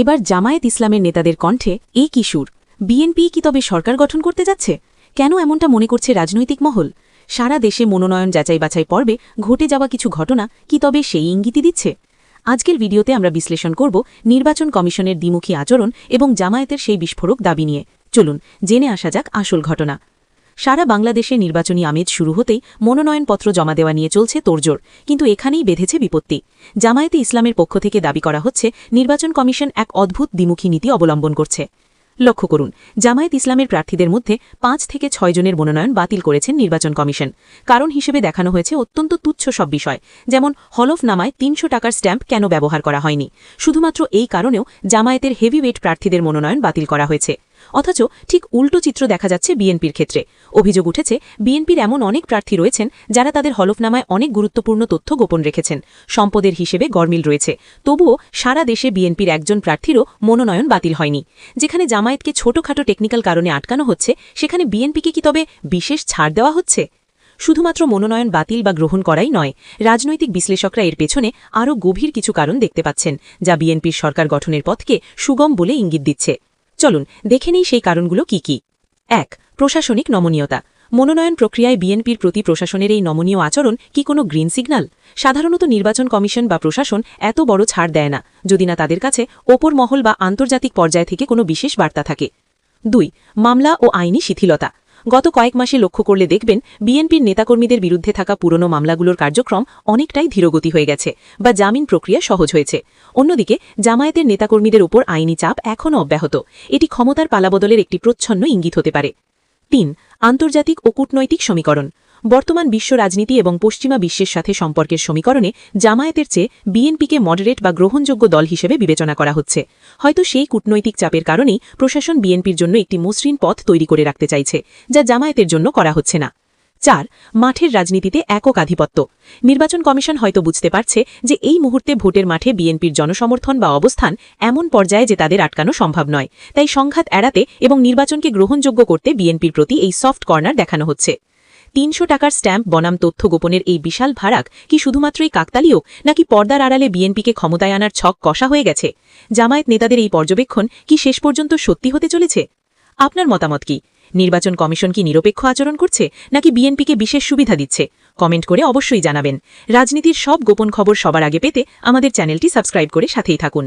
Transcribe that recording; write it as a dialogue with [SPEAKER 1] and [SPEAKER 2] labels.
[SPEAKER 1] এবার জামায়াত ইসলামের নেতাদের কণ্ঠে, এ কিশোর বিএনপি কি তবে সরকার গঠন করতে যাচ্ছে? কেন এমনটা মনে করছে রাজনৈতিক মহল? সারা দেশে মনোনয়ন যাচাই বাছাই পর্বে ঘটে যাওয়া কিছু ঘটনা কি তবে সেই ইঙ্গিতই দিচ্ছে? আজকের ভিডিওতে আমরা বিশ্লেষণ করব নির্বাচন কমিশনের দ্বিমুখী আচরণ এবং জামায়াতের সেই বিস্ফোরক দাবি নিয়ে। চলুন, জেনে আসা যাক আসল ঘটনা। সারা বাংলাদেশে নির্বাচনী আমেজ শুরু হতেই মনোনয়নপত্র জমা দেওয়া নিয়ে চলছে তোড়জোড়, কিন্তু এখানেই বেঁধেছে বিপত্তি। জামায়াতে ইসলামের পক্ষ থেকে দাবি করা হচ্ছে, নির্বাচন কমিশন এক অদ্ভুত দ্বিমুখী নীতি অবলম্বন করছে। লক্ষ্য করুন, জামায়াত ইসলামের প্রার্থীদের মধ্যে পাঁচ থেকে ছয় জনের মনোনয়ন বাতিল করেছেন নির্বাচন কমিশন। কারণ হিসেবে দেখানো হয়েছে অত্যন্ত তুচ্ছ সব বিষয়, যেমন হলফনামায় তিনশো টাকার স্ট্যাম্প কেন ব্যবহার করা হয়নি। শুধুমাত্র এই কারণেও জামায়াতের হেভিওয়েট প্রার্থীদের মনোনয়ন বাতিল করা হয়েছে। অথচ ঠিক উল্টো চিত্র দেখা যাচ্ছে বিএনপির ক্ষেত্রে। অভিযোগ উঠেছে, বিএনপির এমন অনেক প্রার্থী রয়েছেন যারা তাদের হলফনামায় অনেক গুরুত্বপূর্ণ তথ্য গোপন রেখেছেন। সম্পদের হিসেবে গরমিল রয়েছে। তবুও সারা দেশে বিএনপির একজন প্রার্থীরও মনোনয়ন বাতিল হয়নি। যেখানে জামায়াতকে ছোটখাটো টেকনিক্যাল কারণে আটকানো হচ্ছে, সেখানে বিএনপিকে কি তবে বিশেষ ছাড় দেওয়া হচ্ছে? শুধুমাত্র মনোনয়ন বাতিল বা গ্রহণ করাই নয়, রাজনৈতিক বিশ্লেষকরা এর পেছনে আরও গভীর কিছু কারণ দেখতে পাচ্ছেন, যা বিএনপির সরকার গঠনের পথকে সুগম বলে ইঙ্গিত দিচ্ছে। চলুন, দেখে নেই সেই কারণগুলো কি কি। এক, প্রশাসনিক নমনীয়তা। মনোনয়ন প্রক্রিয়ায় বিএনপির প্রতি প্রশাসনের এই নমনীয় আচরণ কি কোনো গ্রিন সিগন্যাল সাধারণত নির্বাচন কমিশন বা প্রশাসন এত বড় ছাড় দেয় না, যদি না তাদের কাছে ওপর মহল বা আন্তর্জাতিক পর্যায় থেকে কোনো বিশেষ বার্তা থাকে। দুই, মামলা ও আইনি শিথিলতা। গত কয়েক মাসে লক্ষ্য করলে দেখবেন, বিএনপির নেতাকর্মীদের বিরুদ্ধে থাকা পুরনো মামলাগুলোর কার্যক্রম অনেকটাই ধীরগতি হয়ে গেছে বা জামিন প্রক্রিয়া সহজ হয়েছে। অন্যদিকে, জামায়াতের নেতাকর্মীদের ওপর আইনি চাপ এখনও অব্যাহত। এটি ক্ষমতার পালাবদলের একটি প্রচ্ছন্ন ইঙ্গিত হতে পারে। তিন, আন্তর্জাতিক ও কূটনৈতিক সমীকরণ। বর্তমান বিশ্ব রাজনীতি এবং পশ্চিমা বিশ্বের সাথে সম্পর্কের সমীকরণে জামায়াতের চেয়ে বিএনপিকে মডারেট বা গ্রহণযোগ্য দল হিসেবে বিবেচনা করা হচ্ছে। হয়তো সেই কূটনৈতিক চাপের কারণেই প্রশাসন বিএনপির জন্য একটি মসৃণ পথ তৈরি করে রাখতে চাইছে, যা জামায়াতের জন্য করা হচ্ছে না। চার, মাঠের রাজনীতিতে একক আধিপত্য। নির্বাচন কমিশন হয়তো বুঝতে পারছে যে এই মুহূর্তে ভোটের মাঠে বিএনপির জনসমর্থন বা অবস্থান এমন পর্যায়ে যে তাদের আটকানো সম্ভব নয়। তাই সংঘাত এড়াতে এবং নির্বাচনকে গ্রহণযোগ্য করতে বিএনপির প্রতি এই সফট কর্নার দেখানো হচ্ছে। তিনশো টাকার স্ট্যাম্প বনাম তথ্য গোপনের এই বিশাল ভাড়াক কি শুধুমাত্রই কাকতালীয়, নাকি পর্দার আড়ালে বিএনপিকে ক্ষমতায় আনার ছক কষা হয়ে গেছে? জামায়াত নেতাদের এই পর্যবেক্ষণ কি শেষ পর্যন্ত সত্যি হতে চলেছে? আপনার মতামত কি? নির্বাচন কমিশন কি নিরপেক্ষ আচরণ করছে, নাকি বিএনপিকে বিশেষ সুবিধা দিচ্ছে? কমেন্ট করে অবশ্যই জানাবেন। রাজনীতির সব গোপন খবর সবার আগে পেতে আমাদের চ্যানেলটি সাবস্ক্রাইব করে সাথেই থাকুন।